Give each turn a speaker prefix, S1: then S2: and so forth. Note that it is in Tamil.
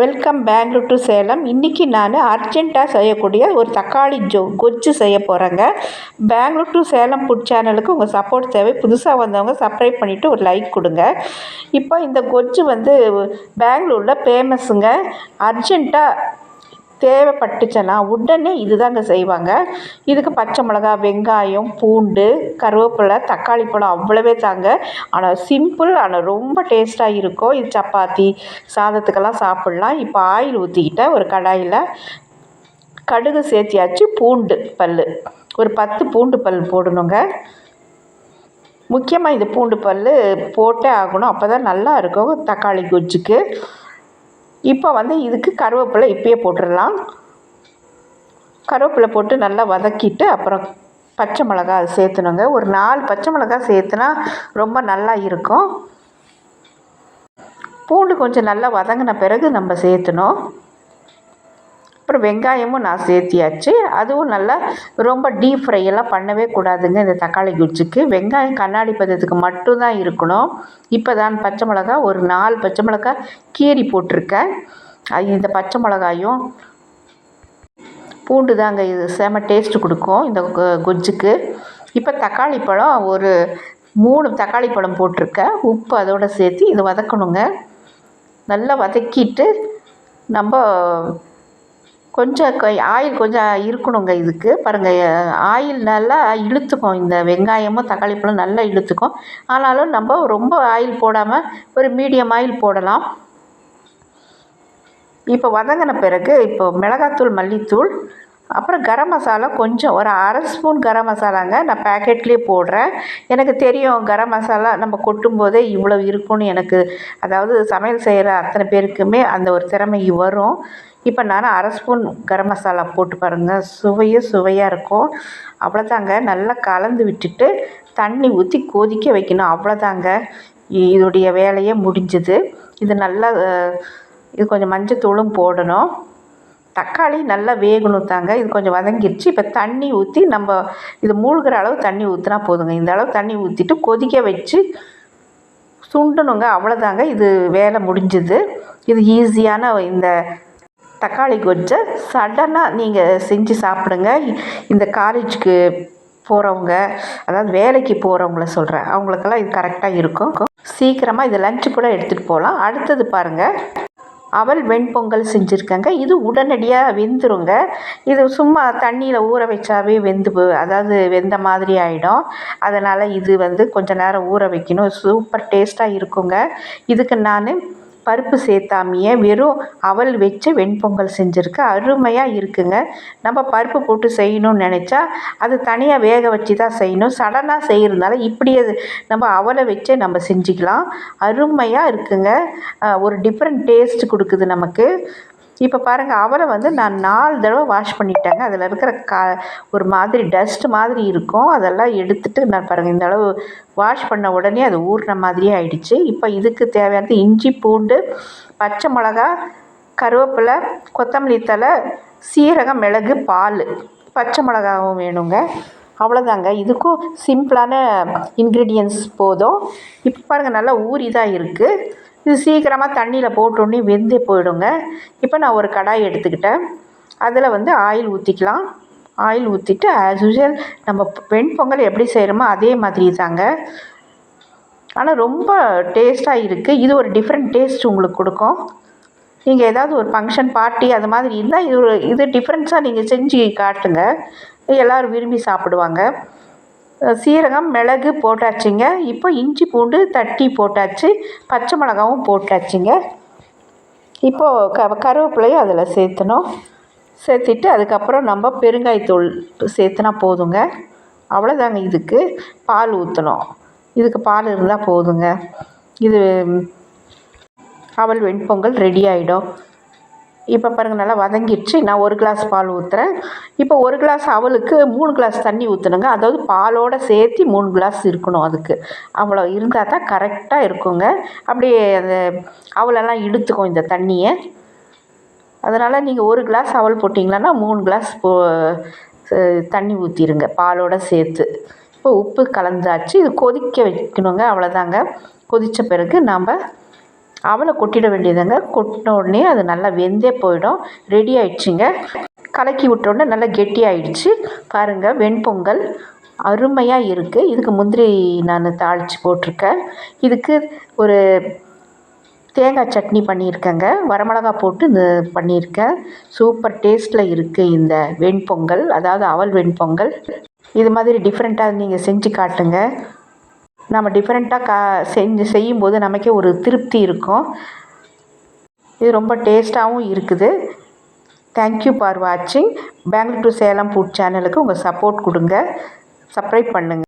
S1: Welcome Bangalore to Salem. இன்றைக்கி நான் அர்ஜெண்ட்டாக செய்யக்கூடிய ஒரு தக்காளி ஜோ கொச்சு செய்ய போகிறேங்க பெங்களூர் டு சேலம் ஃபுட் சேனலுக்கு உங்கள் சப்போர்ட் தேவை. புதுசாக வந்தவங்க சப்ஸ்கிரைப் பண்ணிவிட்டு ஒரு லைக் கொடுங்க. இப்போ இந்த கொச்சு வந்து பெங்களூரில் ஃபேமஸுங்க அர்ஜெண்ட்டாக தேவைப்பட்டுச்சுன்னா உடனே இதுதாங்க செய்வாங்க. இதுக்கு பச்சை மிளகா வெங்காயம் பூண்டு கருவேப்பிலை தக்காளி பழம் அவ்வளவே தாங்க. ஆனால் சிம்பிள் ஆனால் ரொம்ப டேஸ்ட்டாக இருக்கும். இது சப்பாத்தி சாதத்துக்கெல்லாம் சாப்பிட்லாம். இப்போ ஆயில் ஊற்றிக்கிட்டேன் ஒரு கடாயில் கடுகு சேர்த்தியாச்சு பூண்டு பல் ஒரு பத்து பூண்டு பல் போடணுங்க. முக்கியமாக இது பூண்டு பல் போட்டே ஆகணும். அப்போ தான் நல்லா இருக்கும் தக்காளி குஜ்ஜுக்கு இப்போ வந்து இதுக்கு கருவேப்பிலை இப்பயே போட்டுடலாம். கருவேப்பிலை போட்டு நல்லா வதக்கிட்டு அப்புறம் பச்சை மிளகா அது சேர்த்துணுங்க. ஒரு நாலு பச்சை மிளகா சேர்த்துனா ரொம்ப நல்லா இருக்கும். பூண்டு கொஞ்சம் நல்லா வதங்கின பிறகு நம்ம சேர்த்துணும். அப்புறம் வெங்காயமும் நான் சேர்த்தியாச்சு. அதுவும் நல்லா ரொம்ப டீப் ஃப்ரை எல்லாம் பண்ணவே கூடாதுங்க இந்த தக்காளி குச்சிக்கு. வெங்காயம் கண்ணாடி பதத்துக்கு மட்டும்தான் இருக்கணும். இப்போ தான் பச்சை மிளகா ஒரு நாலு பச்சை மிளகா கீரி போட்டிருக்கேன். அது இந்த பச்சை மிளகாயும் பூண்டு தாங்க இது செம டேஸ்ட்டு கொடுக்கும் இந்த கொஜ்ஜுக்கு இப்போ தக்காளி பழம் ஒரு மூணு தக்காளி பழம் போட்டிருக்கேன். உப்பு அதோடு சேர்த்து இது வதக்கணுங்க. நல்லா வதக்கிட்டு நம்ம கொஞ்சம் ஆயில் கொஞ்சம் இருக்கணுங்க இதுக்கு. பாருங்கள் ஆயில் நல்லா இழுத்துக்கும். இந்த வெங்காயமும் தக்காளி பழம் நல்லா இழுத்துக்கும். ஆனாலும் நம்ம ரொம்ப ஆயில் போடாமல் ஒரு மீடியம் ஆயில் போடலாம். இப்போ வதங்கின பிறகு இப்போ மிளகாத்தூள் மல்லித்தூள் அப்புறம் கரம் மசாலா கொஞ்சம் ஒரு அரை ஸ்பூன் கரம் மசாலாங்க நான் பேக்கெட்லேயே போடுறேன். எனக்கு தெரியும் கரம் மசாலா நம்ம கொட்டும் போதே இவ்வளோ இருக்கும்னு எனக்கு அதாவது சமையல் செய்கிற அத்தனை பேருக்குமே அந்த ஒரு திறமை வரும். இப்போ நான் அரை ஸ்பூன் கரம் மசாலா போட்டு பாருங்கள் சுவையும் சுவையாக இருக்கும். அவ்வளோதாங்க நல்லா கலந்து விட்டுட்டு தண்ணி ஊற்றி கொதிக்க வைக்கணும். அவ்வளோதாங்க இதோடைய வேலையே முடிஞ்சுது. இது நல்லா இது கொஞ்சம் மஞ்சத்தூளும் போடணும். தக்காளி நல்லா வேகணும் தாங்க. இது கொஞ்சம் வதங்கிடுச்சு. இப்போ தண்ணி ஊற்றி நம்ம இது மூழ்கிற அளவு தண்ணி ஊற்றினா போதுங்க. இந்த அளவு தண்ணி ஊற்றிட்டு கொதிக்க வச்சு சுண்டணுங்க. அவ்வளோதாங்க இது வேலை முடிஞ்சுது. இது ஈஸியான இந்த தக்காளி கொஜ்ஜை சடனாக நீங்கள் செஞ்சு சாப்பிடுங்க. இந்த காலேஜுக்கு போகிறவங்க அதாவது வேலைக்கு போகிறவங்கள சொல்கிறேன் அவங்களுக்கெல்லாம் இது கரெக்டாக இருக்கும். சீக்கிரமாக இது லஞ்சு கூட எடுத்துகிட்டு போகலாம் அடுத்தது பாருங்கள் அவள் வெண்பொங்கல் செஞ்சுருக்கேங்க. இது உடனடியாக வெந்துருங்க. இது சும்மா தண்ணியில் ஊற வச்சாவே வெந்து அதாவது வெந்த மாதிரி ஆகிடும் அதனால் இது வந்து கொஞ்சம் நேரம் ஊற வைக்கணும். சூப்பர் டேஸ்ட்டாக இருக்குங்க. இதுக்கு நான் பருப்பு சேர்த்தாமையே வெறும் அவல் வச்சு வெண்பொங்கல் செஞ்சுருக்கு. அருமையாக இருக்குங்க. நம்ம பருப்பு போட்டு செய்யணும்னு நினச்சா அது தனியாக வேக வச்சு தான் செய்யணும் சடனாக செய்கிறதுனால இப்படியே நம்ம அவலை வச்சே நம்ம செஞ்சுக்கலாம். அருமையாக இருக்குங்க. ஒரு டிஃப்ரெண்ட் டேஸ்ட் கொடுக்குது நமக்கு. இப்போ பாருங்கள் அவரை வந்து நான் நாலு தடவை வாஷ் பண்ணிட்டேங்க. அதில் இருக்கிற கா ஒரு மாதிரி டஸ்ட் மாதிரி இருக்கும். அதெல்லாம் எடுத்துகிட்டு நான் பாருங்கள் இந்த அளவு வாஷ் பண்ண உடனே அது ஊறின மாதிரியே ஆயிடுச்சு. இப்போ இதுக்கு தேவையானது இஞ்சி பூண்டு பச்சை மிளகா கருவேப்பிலை கொத்தமல்லி தழை சீரகம் மிளகு பால். பச்சை மிளகாவும் வேணுங்க. அவ்வளோதாங்க இதுக்கும் சிம்பிளான இன்க்ரீடியன்ஸ் போதும். இப்போ பாருங்கள் நல்லா ஊறி தான் இருக்குது இது சீக்கிரமாக தண்ணியில் போட்டோன்னே வெந்தே போயிடுங்க. இப்போ நான் ஒரு கடாய் எடுத்துக்கிட்டேன். அதில் வந்து ஆயில் ஊற்றிக்கலாம் ஆயில் ஊற்றிட்டு ஆஸ் யூஷுவல் நம்ம வெண்பொங்கல் எப்படி செய்கிறோமோ அதே மாதிரி தாங்க. ஆனால் ரொம்ப டேஸ்ட்டாக இருக்குது இது ஒரு டிஃப்ரெண்ட் டேஸ்ட் உங்களுக்கு கொடுக்கும். நீங்கள் ஏதாவது ஒரு ஃபங்க்ஷன் பார்ட்டி அது மாதிரி இருந்தால் இது ஒரு இது டிஃப்ரெண்ட்ஸாக நீங்கள் செஞ்சு காட்டுங்க. எல்லோரும் விரும்பி சாப்பிடுவாங்க. சீரகம் மிளகு போட்டாச்சுங்க. இப்போ இஞ்சி பூண்டு தட்டி போட்டாச்சு. பச்சை மிளகாவும் போட்டாச்சுங்க. இப்போது க கருவேப்பிலையும் அதில் சேர்த்தணும். சேர்த்திட்டு அதுக்கப்புறம் நம்ம பெருங்காயத்தூள் சேர்த்துனா போதுங்க. அவ்வளோதாங்க இதுக்கு. பால் ஊற்றணும். இதுக்கு பால் இருந்தால் போதுங்க. இது அவல் வெண்பொங்கல் ரெடி ஆகிடும் இப்போ பாருங்கள் நல்லா வதங்கிடுச்சு. நான் ஒரு கிளாஸ் பால் ஊற்றுறேன் இப்போ ஒரு கிளாஸ் அவளுக்கு மூணு கிளாஸ் தண்ணி ஊற்றணுங்க அதாவது பாலோடு சேர்த்து மூணு கிளாஸ் இருக்கணும் அதுக்கு. அவ்வளோ இருந்தால் தான் கரெக்டாக இருக்குங்க. அப்படியே அந்த அவலெல்லாம் இழுத்துக்கும் இந்த தண்ணியை. அதனால் நீங்கள் ஒரு கிளாஸ் அவல் போட்டிங்களான்னா மூணு கிளாஸ் போ தண்ணி ஊற்றிடுங்க பாலோடு சேர்த்து. இப்போ உப்பு கலந்தாச்சு. இது கொதிக்க வைக்கணுங்க அவ்வளோதாங்க கொதித்த பிறகு நாம் அவளை கொட்டிட வேண்டியதுங்க. கொட்டின உடனே அது நல்லா வெந்தே போயிடும். ரெடி ஆயிடுச்சுங்க. கலக்கி விட்டோடனே நல்லா கெட்டி ஆயிடுச்சு. பாருங்கள் வெண்பொங்கல் அருமையாக இருக்குது இதுக்கு முந்திரி நான் தாளித்து போட்டிருக்கேன். இதுக்கு ஒரு தேங்காய் சட்னி பண்ணியிருக்கேங்க. வரமிளகா போட்டு இந்த பண்ணியிருக்கேன். சூப்பர் டேஸ்ட்டில் இருக்குது இந்த வெண்பொங்கல். அதாவது அவல் வெண்பொங்கல். இது மாதிரி டிஃப்ரெண்ட்டாக நீங்கள் செஞ்சு காட்டுங்க. நம்ம டிஃப்ரெண்ட்டாக கா செஞ்சு செய்யும்போது நமக்கே ஒரு திருப்தி இருக்கும். இது ரொம்ப டேஸ்ட்டாகவும் இருக்குது. தேங்க்யூ ஃபார் வாட்சிங் பெங்களூர் டு சேலம் ஃபுட் சேனலுக்கு உங்கள் சப்போர்ட் கொடுங்க. சப்ஸ்கிரைப் பண்ணுங்கள்